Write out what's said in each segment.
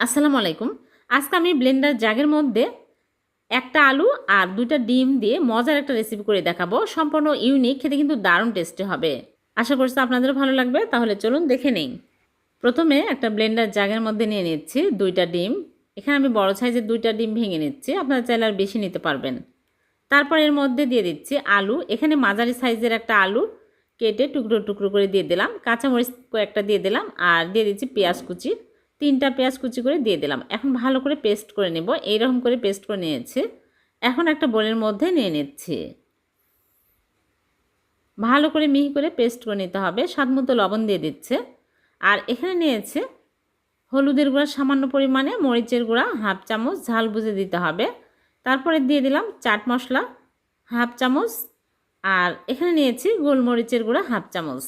আসসালামু আলাইকুম। আজকে আমি ব্লেন্ডার জাগের মধ্যে একটা আলু আর দুইটা ডিম দিয়ে মজার একটা রেসিপি করে দেখাবো। সম্পূর্ণ ইউনিক খেতে কিন্তু দারুণ টেস্টি হবে। আশা করছি আপনাদেরও ভালো লাগবে, তাহলে চলুন দেখে নিই। প্রথমে একটা ব্লেন্ডার জাগের মধ্যে নিয়ে নিচ্ছি দুইটা ডিম। এখানে আমি বড় সাইজের দুইটা ডিম ভেঙে নিচ্ছি, আপনারা চাইলে আর বেশি নিতে পারবেন। তারপর এর মধ্যে দিয়ে দিচ্ছি আলু। এখানে মাঝারি সাইজের একটা আলু কেটে টুকরো টুকরো করে দিয়ে দিলাম। কাঁচামরিচ কয়েকটা দিয়ে দিলাম আর দিয়ে দিচ্ছি পেঁয়াজ কুচি। তিনটা পেঁয়াজ কুচি করে দিয়ে দিলাম। এখন ভালো করে পেস্ট করে নেব। এইরকম করে পেস্ট করে নিয়েছি। এখন একটা বোলের মধ্যে নিয়ে নিচ্ছি। ভালো করে মিহি করে পেস্ট করে নিতে হবে। স্বাদ মতো লবণ দিয়ে দিচ্ছে। আর এখানে নিয়েছে হলুদের গুঁড়া, সামান্য পরিমাণে মরিচের গুঁড়া, হাফ চামচ ঝাল বুঝে দিতে হবে। তারপরে দিয়ে দিলাম চাট মশলা, হাফ চামচ। আর এখানে নিয়েছি গোলমরিচের গুঁড়া, হাফ চামচ।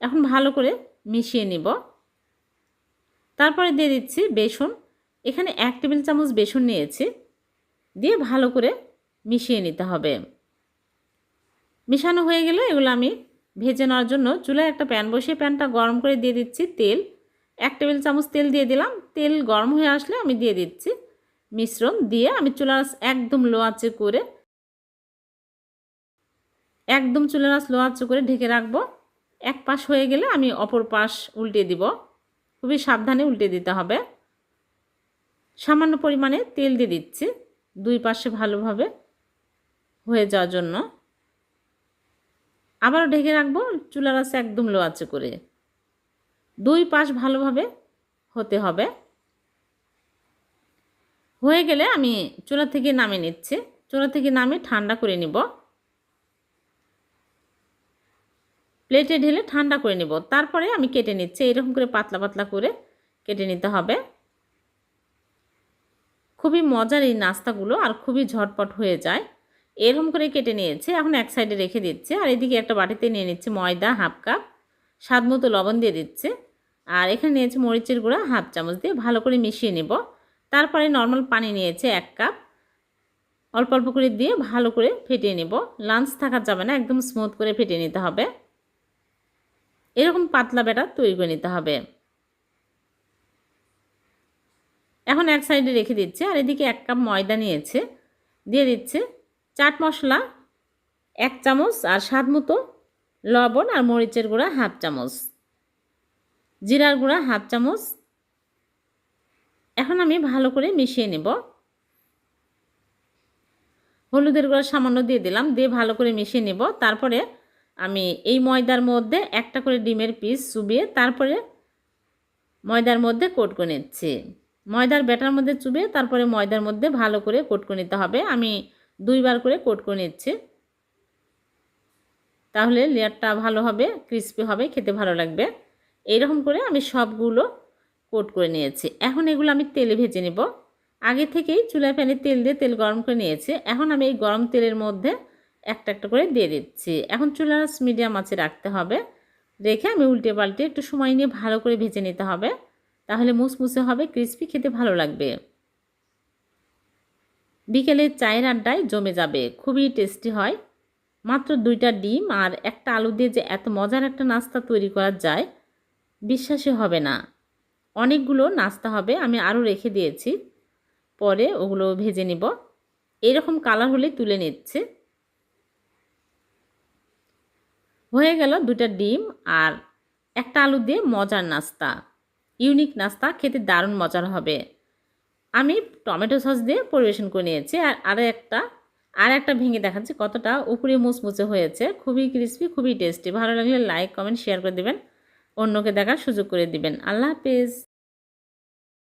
এখন ভালো করে মিশিয়ে নিব। তারপরে দিয়ে দিচ্ছি বেসন। এখানে এক টেবিল চামচ বেসন নিয়েছি। দিয়ে ভালো করে মিশিয়ে নিতে হবে। মিশানো হয়ে গেলে এগুলো আমি ভেজে নেওয়ার জন্য চুলায় একটা প্যান বসিয়ে প্যানটা গরম করে দিয়ে দিচ্ছি তেল। এক টেবিল চামচ তেল দিয়ে দিলাম। তেল গরম হয়ে আসলে আমি দিয়ে দিচ্ছি মিশ্রণ। দিয়ে আমি চুলার একদম লো আঁচে করে একদম চুলার লো আঁচে করে ঢেকে রাখব। এক পাশ হয়ে গেলে আমি অপর পাশ উল্টে দিব। খুবই সাবধানে উল্টে দিতে হবে। সামান্য পরিমাণে তেল দিয়ে দিচ্ছি, দুই পাশে ভালোভাবে হয়ে যাওয়ার জন্য। আবারও ঢেকে রাখব, চুলার আছে একদম লো আছে করে। দুই পাশ ভালোভাবে হতে হবে। হয়ে গেলে আমি চুলা থেকে নামিয়ে নিচ্ছি। চুলা থেকে নামিয়ে ঠান্ডা করে নিব। প্লেটে ঢেলে ঠান্ডা করে নেব। তারপরে আমি কেটে নিচ্ছি। এরকম করে পাতলা পাতলা করে কেটে নিতে হবে। খুবই মজার এই নাস্তাগুলো আর খুবই ঝটপট হয়ে যায়। এরকম করে কেটে নিয়েছে। এখন এক সাইডে রেখে দিচ্ছে। আর এদিকে একটা বাটিতে নিয়ে নিচ্ছে ময়দা হাফ কাপ। স্বাদ মতো লবণ দিয়ে দিচ্ছে। আর এখানে নিয়েছে মরিচের গুঁড়া হাফ চামচ দিয়ে ভালো করে মিশিয়ে নেব। তারপরে নর্মাল পানি নিয়েছে এক কাপ। অল্প অল্প করে দিয়ে ভালো করে ফেটিয়ে নেব। লাঞ্চ থাকা যাবে না। একদম স্মুথ করে ফেটিয়ে নিতে হবে। এরকম পাতলা ব্যাটার তৈরি করে নিতে হবে। এখন এক সাইডে রেখে দিচ্ছে, আর এদিকে এক কাপ ময়দা নিয়েছে, দিয়ে দিচ্ছে চাট মশলা, এক চামচ, আর স্বাদ মতো লবণ আর মরিচের গুঁড়া হাফ চামচ, জিরার গুঁড়া হাফ চামচ। এখন আমি ভালো করে মিশিয়ে নেব। হলুদের গুঁড়া সামান্য দিয়ে দিলাম, দিয়ে ভালো করে মিশিয়ে নেব। তারপরে আমি এই ময়দার মধ্যে একটা করে ডিমের পিস চুবিয়ে তারপরে ময়দার মধ্যে কোট করে নিচ্ছি। ময়দার ব্যাটার মধ্যে চুবিয়ে তারপরে ময়দার মধ্যে ভালো করে কোট করে নিতে হবে। আমি দুইবার করে কোট করে নিচ্ছি। তাহলে লেয়ারটা ভালো হবে, ক্রিস্পি হবে, খেতে ভালো লাগবে। এইরকম করে আমি সবগুলো কোট করে নিয়েছি। এখন এগুলো আমি তেলে ভেজে নেব। আগে থেকেই চুলায় প্যানে তেল দিয়ে তেল গরম করে নিয়েছি। এখন আমি এই গরম তেলের মধ্যে একটা একটা করে দিয়ে দিচ্ছি। এখন চুলার মিডিয়াম আঁচে রাখতে হবে। রেখে আমি উল্টে পাল্টে একটু সময় নিয়ে ভালো করে ভেজে নিতে হবে। তাহলে মুসমুসে হবে ক্রিস্পি খেতে ভালো লাগবে। বিকেলে চায়ের আড্ডায় জমে যাবে, খুবই টেস্টি হয়। মাত্র দুইটা ডিম আর একটা আলু দিয়ে যে এত মজার একটা নাস্তা তৈরি করা যায়, বিশ্বাসই হবে না। অনেকগুলো নাস্তা হবে, আমি আরও রেখে দিয়েছি। পরে ওগুলো ভেজে নিব। এরকম কালার হলেই তুলে নিচ্ছে। হয়ে গেল দুটা ডিম আর একটা আলু দিয়ে মজার নাস্তা। ইউনিক নাস্তা, খেতে দারুণ মজার হবে। আমি টমেটো সস দিয়ে পরিবেশন করে নিয়েছি আর আরও একটা, আর একটা ভেঙে দেখাচ্ছি কতটা উপরে মুচমুচে হয়েছে। খুবই ক্রিসপি খুবই টেস্টি ভালো লাগলে লাইক কমেন্ট শেয়ার করে দেবেন। অন্যকে দেখার সুযোগ করে দিবেন। আল্লাহ হাফেজ।